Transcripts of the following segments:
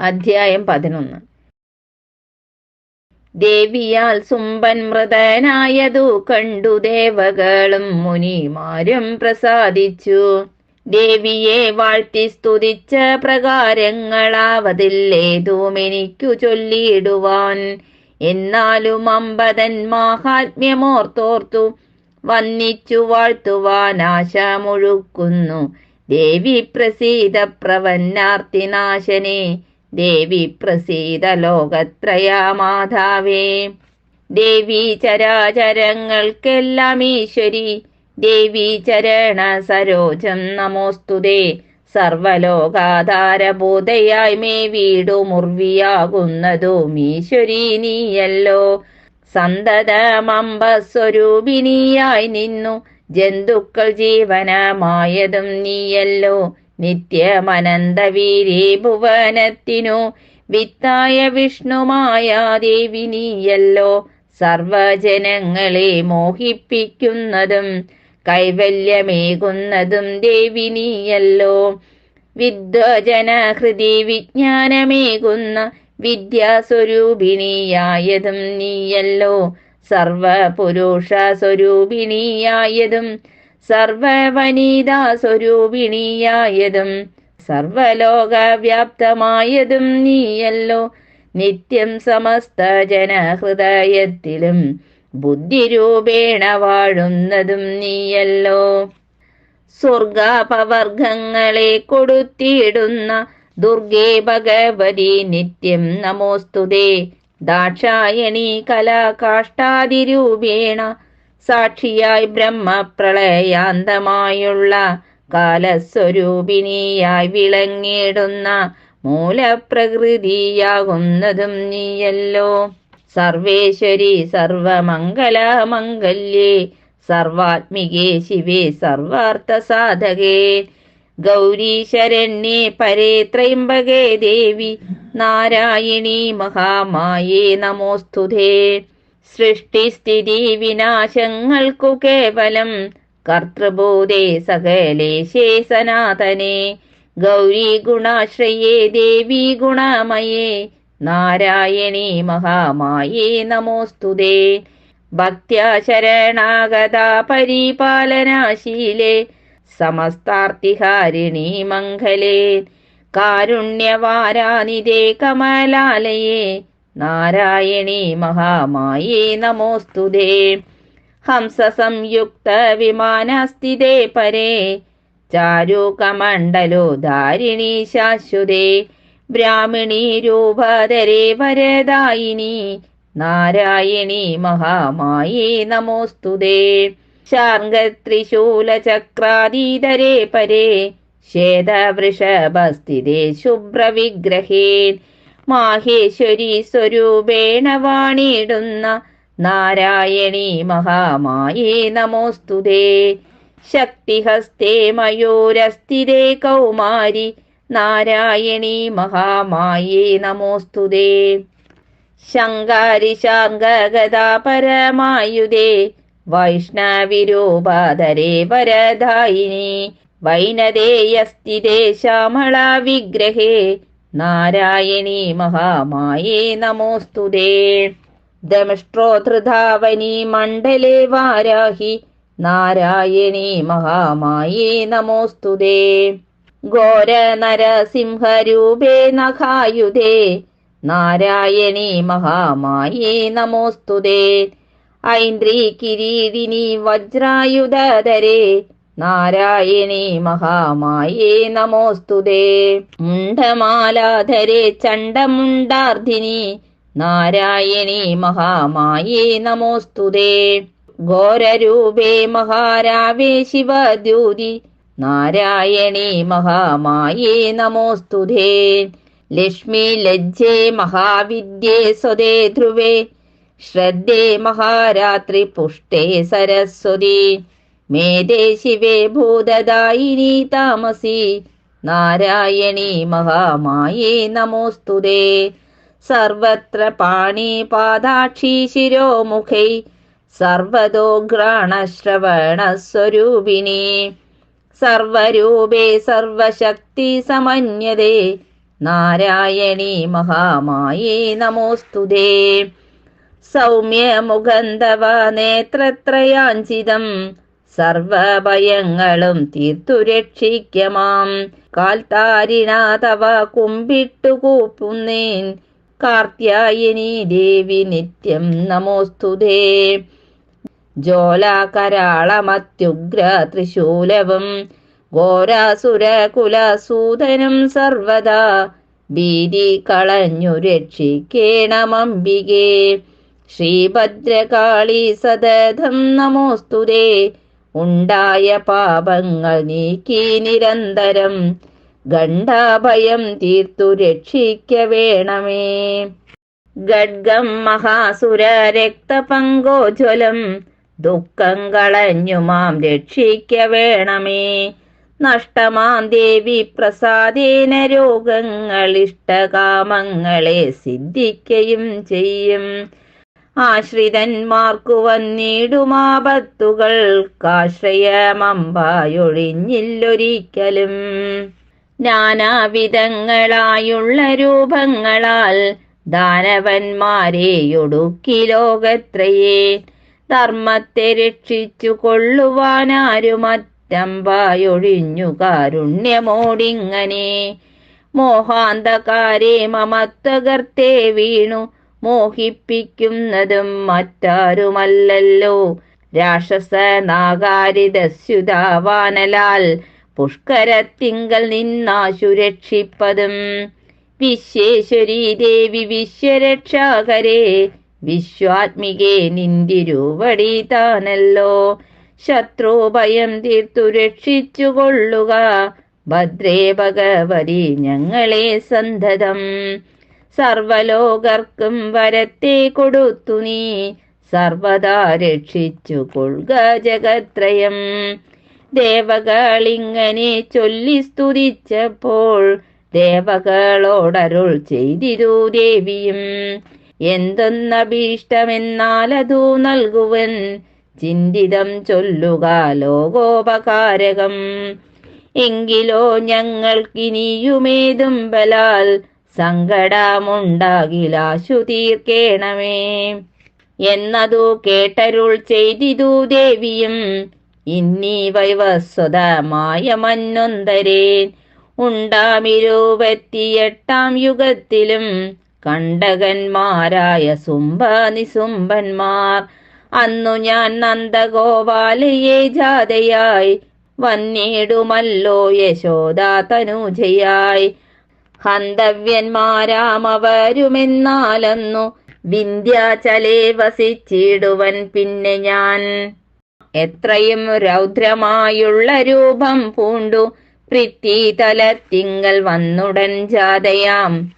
അധ്യായം പതിനൊന്ന്. ദേവിയാൽ സുംബൻ മൃതനായതു കണ്ടു ദേവകളും മുനിമാരും പ്രസാദിച്ചു. ദേവിയെ വാഴ്ത്തി സ്തുതിച്ച പ്രകാരങ്ങളാവതില്ലേതും എനിക്കു ചൊല്ലിയിടുവാൻ. എന്നാലും അമ്പതൻ മാഹാത്മ്യമോർത്തോർത്തു വന്നിച്ചു വാഴ്ത്തുവാൻ ആശ മുഴുക്കുന്നു ദേവി പ്രസീത പ്രവന്നാർത്തിനാശനെ ദേവി പ്രസീത ലോകത്രയാമാതാവേ ദേവി ചരാചരങ്ങൾക്കെല്ലാം ഈശ്വരി. ദേവി ചരണ സരോജം നമോസ്തുതേ. സർവലോകാധാരബോധയായി മേ വീടു മുർവിയാകുന്നതും ഈശ്വരി നീയല്ലോ. സന്തതമമ്പസ്വരൂപിണിയായി നിന്നു. ജന്തുക്കൾ ജീവനമായതും നീയല്ലോ. നിത്യമനന്തവീരേ ഭുവനത്തിനു വിത്തായ വിഷ്ണുമായ ദേവി നീയല്ലോ സർവജനങ്ങളെ മോഹിപ്പിക്കുന്നതും കൈവല്യമേകുന്നതും ദേവി നീയല്ലോ. വിദ്വജനഹൃതി വിജ്ഞാനമേകുന്ന വിദ്യാസ്വരൂപിണിയായതും നീയല്ലോ. സർവപുരുഷ സ്വരൂപിണിയായതും സർവവനിതാ സ്വരൂപിണിയായതും സർവലോകവ്യാപ്തമായതും നീയല്ലോ. നിത്യം സമസ്ത ജനഹൃദയത്തിലും ബുദ്ധിരൂപേണ വാഴുന്നതും നീയല്ലോ. സ്വർഗാപവർഗങ്ങളെ കൊടുത്തിടുന്ന ദുർഗേ ഭഗവതി നിത്യം നമോസ്തുതേ. ദാക്ഷായണി കലാകാഷ്ടാതിരൂപേണ സാക്ഷിയായി ബ്രഹ്മപ്രളയാന്തമായുള്ള കാലസ്വരൂപിണിയായി വിളങ്ങിടുന്ന മൂലപ്രകൃതിയാകുന്നതും നീയല്ലോ. സർവേശ്വരി സർവമംഗളമംഗല്യേ സർവാത്മികേ ശിവേ സർവാർത്ഥ സാധകേ ഗൗരീശരണ്യേ പരേ ത്രയംബകേ ദേവി നാരായണി മഹാമായേ നമോസ്തുതേ. സൃഷ്ടിസ്ഥിതി വിനാശങ്ങൾക്കു കേവലം കർത്തൃഭൂതേ സകലേശേ സനാതനെ. ഗൗരി ഗുണാശ്രയേ ദേവി ഗുണമയേ. നാരായണി മഹാമായേ നമോസ്തുതേ. ഭക്ത്യാ പരിപാലനാശീലേ. സമസ്താർത്തിഹാരിണി മംഗലേ. കാരുണ്യവാരാനിതേ കമലാലയേ. നാരായണി മഹാമായി നമോസ്തുതേ ഹംസ സംയുക്ത വിമാനസ്ഥിതേ പരേ. ചാരുകമണ്ഡലോ ധാരിണി ശാശ്വതേ. ബ്രാഹ്മിണി രൂപധരേ വരദായിനി. നാരായണി മഹാമായി നമോസ്തുതേ ശാർഗത്രിശൂലചക്രാദീതരേ പരേ. ശ്വേതവൃഷഭസ്ഥിതേ ശുഭ്രവിഗ്രഹേ. മാഹേശ്വരി സ്വരൂപേണ വാണിടുന്ന നാരായണി മഹാമായേ നമോസ്തുതേ ശക്തിഹസ്തേ മയൂരസ്ഥിതേ കൗമാരി നാരായണി മഹാമായേ നമോസ്തുതേ ശങ്കാരി ശാങ്കഗതാ പരമായുധേ വൈഷ്ണവിരൂപാധരേ വരദായിനി വൈനദേയസ്ഥിതേ ശ്യാമള വിഗ്രഹേ നാരായണി മഹാമായേ നമോസ്തുതേ ദമഷ്ട്രോധൃധാവനി മണ്ഡലേ വാരാഹി. നാരായണി മഹാമായേ നമോസ്തുതേ ഘോരനരസിംഹരൂപേ നഖായുധേ. നാരായണി മഹാമായേ നമോസ്തുതേ ഐന്ദ്രീ കിരീടിനി വജ്രായുധരേ നാരായണി മഹാമായേ നമോസ്തുതേ മുണ്ഡമാലാധരേ ചണ്ഡമുണ്ടാർധിനി. നാരായണി മഹാമായേ നമോസ്തുതേ ഘോരരൂപേ മഹാരാവേ ശിവദ്യൂതി. നാരായണി മഹാമായേ നമോസ്തുതേ ലക്ഷ്മി ലജ്ജേ മഹാവിദ്യേ സ്വദേ ധ്രുവേ. ശ്രദ്ധേ മഹാരാത്രി പുഷ്ടേ സരസ്വതി. മേധേ ശിവേ ഭൂതദായിനി താമസി. നാരായണി മഹാമായേ നമോസ്തുതേ. സർവത്ര പാണി പാദാക്ഷി ശിരോമുഖൈ. സർവതോ ഘ്രാണശ്രവണസ്വരൂപിണി സർവരൂപേ സർവശക്തി സമന്യതേ. നാരായണി മഹാമായേ നമോസ്തുതേ. സൗമ്യമുഖന്തവ നേത്രത്രയാഞ്ചിതം. സർവഭയങ്ങളും തീർത്തു രക്ഷിക്കമാം. കാൽത്താരിനാഥവ കുമ്പിട്ടു കൂപ്പുന്നേൻ. കാർത്യായനി ദേവി നിത്യം നമോസ്തുതേ. ജ്വാലാകരാളമത്യുഗ്ര ത്രിശൂലവും ഘോരാസുരകുലസൂതനും സർവദാ ഭീതി കളഞ്ഞു രക്ഷിക്കേണമംബികേ ശ്രീഭദ്രകാളി സതതം നമോസ്തുതേ. ഉണ്ടായ പാപങ്ങൾ നീക്കി നിരന്തരം ഗണ്ഡാഭയം തീർത്തു രക്ഷിക്ക വേണമേ. ഗഡ്ഗം മഹാസുര രക്തപങ്കോജ്വലം ദുഃഖം കളഞ്ഞു മാം രക്ഷിക്ക വേണമേ. നഷ്ടമാം ദേവി പ്രസാദേന രോഗങ്ങൾ ഇഷ്ടകാമങ്ങളെ സിദ്ധിക്കയും ചെയ്യും. ആശ്രിതന്മാർക്കു വന്നിടുമാപത്തുകൾ കാശ്രയമമ്പായൊഴിഞ്ഞില്ലൊരിക്കലും. നാനാവിധങ്ങളായുള്ള രൂപങ്ങളാൽ ദാനവന്മാരെയൊടുക്കി ലോകത്രയേ ധർമ്മത്തെ രക്ഷിച്ചു കൊള്ളുവാനാരുമറ്റമ്പായൊഴിഞ്ഞു കാരുണ്യമോടിങ്ങനെ മോഹാന്തകാരെ മമത്വകർത്തെ വീണു മോഹിപ്പിക്കുന്നതും മറ്റാരുമല്ലല്ലോ. രാക്ഷസ നാഗാരിതസ്യുതാവാനലാൽ പുഷ്കരത്തിങ്കൽ നിന്നാശു രക്ഷിപ്പതും. വിശ്വേശ്വരി ദേവി വിശ്വരക്ഷാകരേ വിശ്വാത്മികേ നിന്തിരുവടി താനല്ലോ ശത്രുഭയം തീർത്തു രക്ഷിച്ചുകൊള്ളുക. ഭദ്രേ ഭഗവതി ഞങ്ങളെ സന്തതം. സർവലോകർക്കും വരത്തെ കൊടുത്തു നീ. സർവദാ രക്ഷിച്ചു കൊള്ളുക ജഗത്രയം. ദേവകളിങ്ങനെ ചൊല്ലി സ്തുതിച്ചപ്പോൾ ദേവകളോടരുൾ ചെയ്തിരു ദേവിയും. എന്തെന്നഭീഷ്ടമെന്നാലതു നൽകുവൻ ചിന്തിതം ചൊല്ലുക ലോകോപകാരകം. എങ്കിലോ ഞങ്ങൾക്കിനിയുമേതും ബലാൽ സങ്കടമുണ്ടാകിലാശു തീർക്കേണമേ. എന്നതു കേട്ടരുൾ ചെയ്തിതു ദേവിയും ഇന്നീ വൈവസ്വതമായ മന്നൊന്തരേ. ഉണ്ടാമിരുപത്തിയെട്ടാം യുഗത്തിലും കണ്ടകന്മാരായ സുംബ നിസുംബന്മാർ അന്നു ഞാൻ നന്ദഗോപാലയെ ജാതയായി വന്നിടുമല്ലോ യശോദാ തനൂജയായി ഹന്തവ്യന്മാരാമവരുമെന്നാലെന്നു വിന്ധ്യാചലേ വസിച്ചിടുവൻ പിന്നെ ഞാൻ. എത്രയും രൗദ്രമായുള്ള രൂപം പൂണ്ടു പൃഥ്വിതലത്തിങ്കൽ വന്നുടൻ ജാതയാം.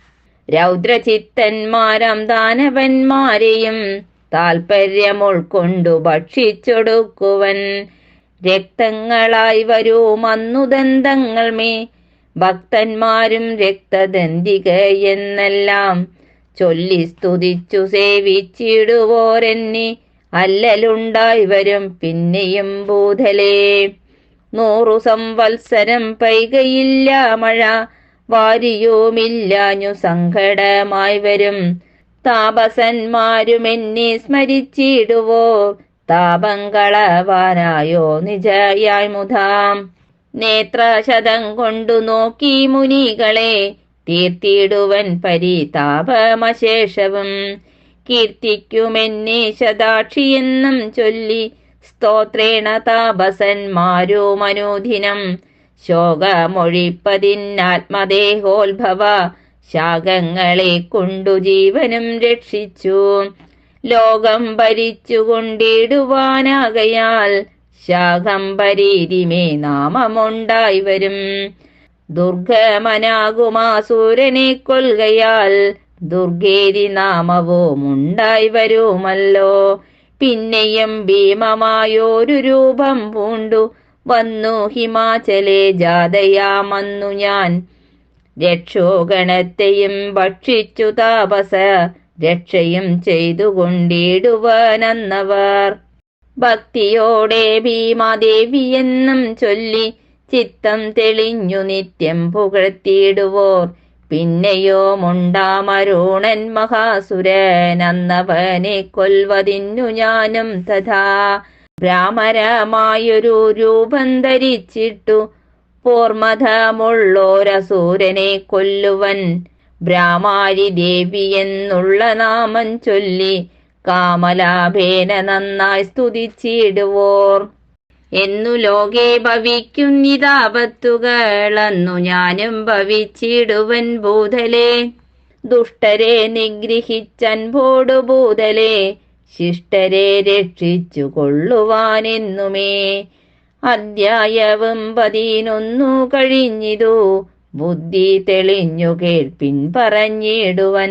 രൗദ്രചിത്തന്മാരാം ദാനവന്മാരെയും താൽപര്യമുൾക്കൊണ്ടു ഭക്ഷിച്ചൊടുക്കുവൻ. രക്തങ്ങളായി വരൂ മന്നുദന്തങ്ങൾ മേ ഭക്തന്മാരും രക്തദന്തിക എന്നെല്ലാം ചൊല്ലി സ്തുതിച്ചു സേവിച്ചിടുവോരെന്നി അല്ലലുണ്ടായി വരും പിന്നെയും ഭൂതലേ. നൂറു സംവത്സരം പൈകയില്ല മഴ വാരിയുമില്ലാഞ്ഞു സങ്കടമായി വരും. താപസന്മാരും എന്നെ സ്മരിച്ചിടുവോ താപങ്കളവാനായോ നിജയായ്മുധാം നേത്രശതം കൊണ്ടു നോക്കി മുനികളെ തീർത്തിടുവൻ പരിതാപമശേഷവും. കീർത്തിക്കുമെന്നെ ശതാക്ഷിയെന്നും ചൊല്ലി സ്തോത്രേണ താപസന്മാരോ മനോധിനം. ശോകമൊഴിപ്പതിനാത്മദേഹോത്ഭവ ശാഖങ്ങളെ കൊണ്ടു ജീവനും രക്ഷിച്ചു. ലോകം ഭരിച്ചുകൊണ്ടിടുവാനാകയാൽ ശാഖംബരീതിമേ നാമമുണ്ടായി വരും. ദുർഗമനാകുമാസൂരനെ കൊൽകയാൽ ദുർഗേരി നാമവും ഉണ്ടായി വരുമല്ലോ. പിന്നെയും ഭീമമായൊരു രൂപം പൂണ്ടു. വന്നു ഹിമാചലെ ജാതയാമന്നു ഞാൻ. രക്ഷോഗണത്തെയും ഭക്ഷിച്ചു താപസ. രക്ഷയും ചെയ്തുകൊണ്ടിടുവാനന്നവർ. ഭക്തിയോടെ ഭീമാദേവി എന്നും ചൊല്ലി ചിത്തം തെളിഞ്ഞു നിത്യം പുകഴ്ത്തിയിടുവോർ. പിന്നെയോ മുണ്ടാമരുണൻ മഹാസുരൻ അന്നവനെ കൊൽവതിന്നു ഞാനും തഥാ. ഭ്രാമരമായൊരു രൂപം ധരിച്ചിട്ടു പോർമതമുള്ളോരസൂരനെ കൊല്ലുവൻ. ബ്രാമാരി ദേവി എന്നുള്ള നാമം ചൊല്ലി കാമലാഭേന നന്നായി സ്തുതിച്ചിടുവോർ. എന്നു ലോകെ ഭവിക്കുന്നിതാപത്തുകളന്നു ഞാനും ഭവിച്ചിടുവൻ ഭൂതലെ. ദുഷ്ടരെ നിഗ്രഹിച്ചൻപോടു ഭൂതലെ. ശിഷ്ടരെ രക്ഷിച്ചു കൊള്ളുവാനെന്നുമേ. അധ്യായവും പതിനൊന്നു കഴിഞ്ഞിതു. ബുദ്ധി തെളിഞ്ഞു കേൾപ്പിൻ പറഞ്ഞിടുവൻ.